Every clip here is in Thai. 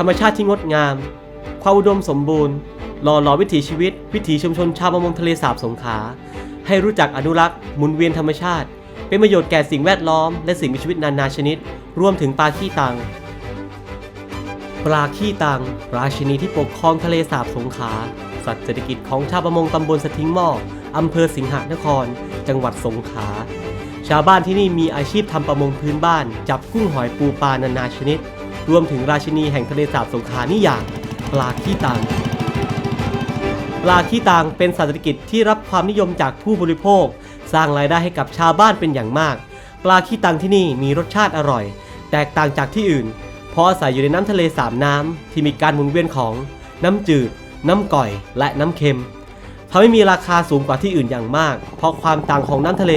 ธรรมชาติที่งดงาม ความอุดมสมบูรณ์ หล่อหลอวิถีชีวิต วิถีชุมชนชาวประมงทะเลสาบสงขลาให้รู้จักอนุรักษ์หมุนเวียนธรรมชาติ เป็นประโยชน์แก่สิ่งแวดล้อม และสิ่งมีชีวิตนานาชนิด รวมถึงปลาขี้ตังปลาขี้ตังราชินีที่ปกครองทะเลสาบสงขลาสัตว์เศรษฐกิจของชาวประมงตำบลสะทิงหม้ออำเภอสิงหนคร จังหวัดสงขลาชาวบ้านที่นี่มีอาชีพทำประมงพื้นบ้าน จับกุ้งหอยปูปลานานาชนิด รวมถึงราชินีแห่งทะเลสาบสงขานี่อย่างปลาขี้ตังปลาขี้ตังเป็นสัตว์เศรษฐกิจที่รับความนิยมจากผู้บริโภค สร้างรายได้ให้กับชาวบ้านเป็นอย่างมาก ปลาขี้ตังที่นี่มีรสชาติอร่อย แตกต่างจากที่อื่น เพราะอาศัยอยู่ในน้ำทะเลสามน้ำที่มีการหมุนเวียนของน้ำจืด น้ำก่อย และน้ำเค็มทำให้มีราคาสูงกว่าที่อื่นอย่างมาก เพราะความต่างของน้ำทะเล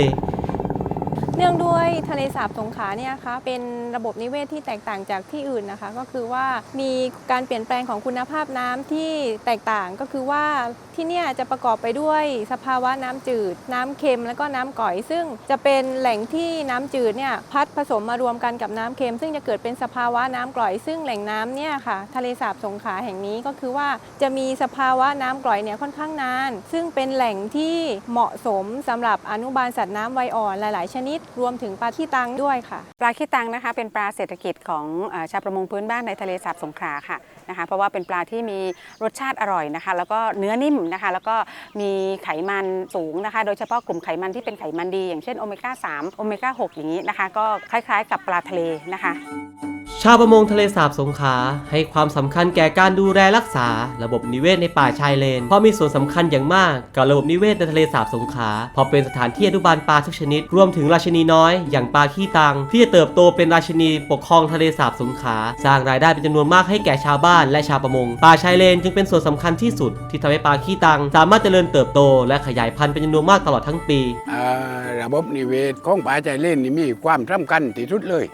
นื่องด้วยทะเลสาบสงขลาเนี่ยคะเป็นระบบนิเวศที่แตกต่างจากที่อื่นนะคะ ก็คือว่ามีการเปลี่ยนแปลงของคุณภาพน้ำที่แตกต่างก็คือว่าที่เนี่ยจะประกอบไปด้วยสภาวะน้ำจืด น้ำเค็มแล้วก็น้ำก่อย ซึ่งจะเป็นแหล่งที่น้ำจืดเนี่ยพัดผสมมารวมกันกับน้ำเค็ม ซึ่งจะเกิดเป็นสภาวะน้ำกร่อย ซึ่งแหล่งน้ำเนี่ยค่ะทะเลสาบสงขลาแห่งนี้ก็คือว่าจะมีสภาวะน้ำกร่อยเนี่ยค่อนข้างนาน ซึ่งเป็นแหล่งที่เหมาะสมสำหรับอนุบาลสัตว์น้ำวัยอ่อนหลาย ๆ ชนิดรวมถึงปลาที่ตังด้วยค่ะ ปลาขี้ตังนะคะ เป็นปลาเศรษฐกิจของอชาวประมงพื้นบ้านในทะเลสาบสงขลาค่ะนะคะ เพราะว่าเป็นปลาที่มีรสชาติอร่อยนะคะ แล้วก็เนื้อนิ่มนะคะ แล้วก็มีไขมันสูงนะคะ โดยเฉพาะกลุ่มไขมันที่เป็นไขมันดี อย่างเช่นโอเมก้า3โอเมก้า6อย่างนี้นะคะ ก็คล้ายๆ กับปลาทะเลนะคะ ชาวประมงทะเลสาบสงขลาให้ความสำคัญแก่การดูแลรักษา ระบบนิเวศในป่าชายเลน เพราะมีส่วนสำคัญอย่างมากกับระบบนิเวศในทะเลสาบสงขลาเพราะเป็นสถานที่อนุบาลปลาทุกชนิด รวมถึงราชินีน้อยอย่างปลาขี้ตัง ที่จะเติบโตเป็นราชินีปกครองทะเลสาบสงขลาสร้างรายได้เป็นจำนวนมากให้แก่ชาวบ้านและชาวประมงป่าชายเลนจึงเป็นส่วนสำคัญที่สุด ที่ทำให้ปลาขี้ตัง สามารถเจริญเติบโต และขยายพันธุ์เป็นจำนวนมากตลอดทั้งปีระบบนิเวศของป่าใจเลนนี่มีความสำคัญที่สุดเลย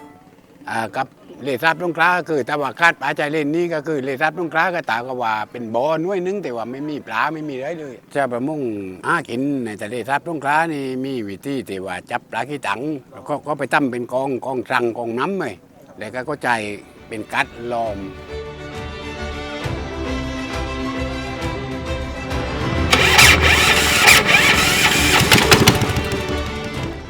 กับ เลทราบตรงกลาก็คือแต่ว่าคาดปลาใจเล่นนี่ก็คือเลทราบตรงกลาก็ตาก็ว่าเป็นบ่อน้วยนึงแต่ว่าไม่มีปลาไม่มีอะไรเลยชาวประมงหากินในทะเลทราบตรงกลานี่มีวิธีแต่ว่าจับปลาขี้ตังแล้วก็ก็ไปตั้มเป็นกองกองรังกองน้ำเลยแล้วก็ก็ใจเป็นกัดลอม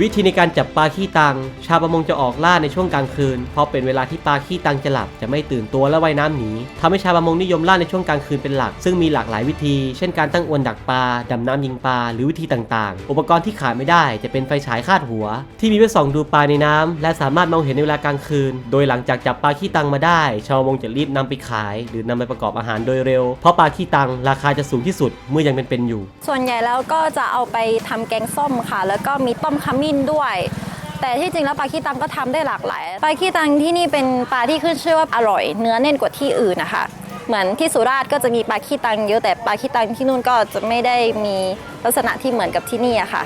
วิธีในการจับปลาขี้ตัง ชาวประมงจะออกล่าในช่วงกลางคืน เพราะเป็นเวลาที่ปลาขี้ตังจะหลับ จะไม่ตื่นตัวและว่ายน้ำหนีทำให้ชาวประมงนิยมล่าในช่วงกลางคืนเป็นหลัก ซึ่งมีหลากหลายวิธี เช่นการตั้งอวนดักปลา ดำน้ำยิงปลา หรือวิธีต่างๆ อุปกรณ์ที่ขาดไม่ได้จะเป็นไฟฉายคาดหัว ที่มีไว้ส่องดูปลาในน้ำและสามารถมองเห็นในเวลากลางคืน โดยหลังจากจับปลาขี้ตังมาได้ ชาวประมงจะรีบนำไปขาย หรือนำไปประกอบอาหารโดยเร็ว เพราะปลาขี้ตังราคาจะสูงที่สุดเมื่อยังเป็นๆอยู่ ส่วนใหญ่แล้วก็จะเอาไปทำแกงส้มค่ะ แล้วก็มีต้มขมิ้นด้วย แต่ที่จริงแล้วปลาขี้ตังก็ทำได้หลากหลายปลาขี้ตังที่นี่เป็นปลาที่ขึ้นชื่อว่าอร่อย เนื้อแน่นกว่าที่อื่นนะคะเหมือนที่สุราษฎร์ก็จะมีปลาขี้ตังเยอะแต่ปลาขี้ตังที่นู่นก็จะไม่ได้มีลักษณะที่เหมือนกับที่นี่อะค่ะ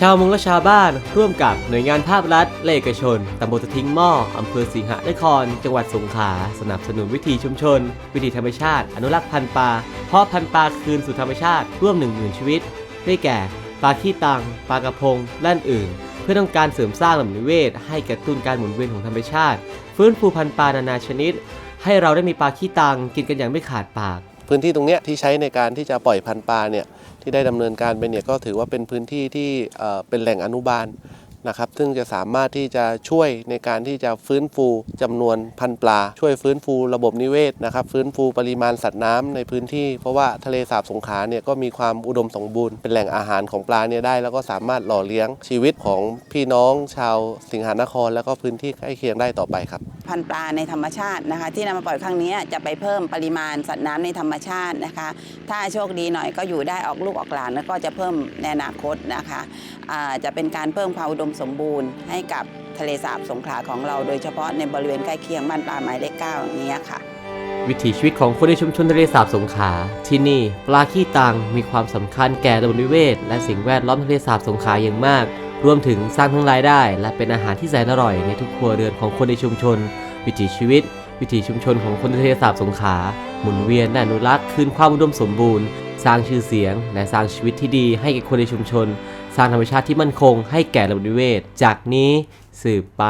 ชาวมงและชาวบ้าน ร่วมกับหน่วยงานภาครัฐและเอกชนตำบลทิ้งหม้ออำเภอสิงหนคร จังหวัดสงขลาสนับสนุนวิถีชุมชน วิถีธรรมชาติ อนุรักษ์พันธุ์ปลาเพาะพันธุ์ปลาคืนสู่ธรรมชาติร่วม1 0,000ชีวิต ได้แก่ ปลาขี้ตังปลากระพงและอื่น เพื่อต้องการเสริมสร้างระบบนิเวศ ให้กระตุ้นการหมุนเวียนของธรรมชาติ ฟื้นฟูพันธุ์ปลานานาชนิด ให้เราได้มีปลาขี้ตังกินกันอย่างไม่ขาดปาก พื้นที่ตรงเนี้ยที่ใช้ในการที่จะปล่อยพันธุ์ปลาเนี่ยที่ได้ดำเนินการไปเนี่ยก็ถือว่าเป็นพื้นที่ที่เอ่อเป็นแหล่งอนุบาล นะครับ ซึ่งจะสามารถที่จะช่วยในการที่จะฟื้นฟูจำนวนพันปลา ช่วยฟื้นฟูระบบนิเวศนะครับ ฟื้นฟูปริมาณสัตว์น้ำในพื้นที่ เพราะว่าทะเลสาบสงขลาเนี่ยก็มีความอุดมสมบูรณ์เป็นแหล่งอาหารของปลาเนี่ยได้ แล้วก็สามารถหล่อเลี้ยงชีวิตของพี่น้องชาวสิงหานคร แล้วก็พื้นที่ใกล้เคียงได้ต่อไปครับ พันธุ์ปลาในธรรมชาตินะคะ ที่นำมาปล่อยครั้งนี้จะไปเพิ่มปริมาณสัตว์น้ำในธรรมชาตินะคะ ถ้าโชคดีหน่อยก็อยู่ได้ออกลูกออกหลานแล้วก็จะเพิ่มในอนาคตนะคะจะเป็นการเพิ่มความอุดมสมบูรณ์ให้กับทะเลสาบสงขลาของเราโดยเฉพาะในบริเวณใกล้เคียงบ้านปลาหมายเลขเก้าอย่างนี้ค่ะ วิถีชีวิตของคนในชุมชนทะเลสาบสงขลาที่นี่ปลาขี้ตังมีความสำคัญแก่ระบบนิเวศ และสิ่งแวดล้อมทะเลสาบสงขลาอย่างมาก รวมถึงสร้างทั้งรายได้ และเป็นอาหารที่แสนอร่อยในทุกครัวเรือนของคนในชุมชน วิถีชีวิต วิถีชุมชนของคนในทะเลสาบสงขลาหมุนเวียนและอนุรักษ์คืนความอุดมสมบูรณ์ สร้างชื่อเสียง และสร้างชีวิตที่ดีให้แก่คนในชุมชน สร้างธรรมชาติที่มั่นคง ให้แก่ระบบนิเวศ จากนี้สืบไป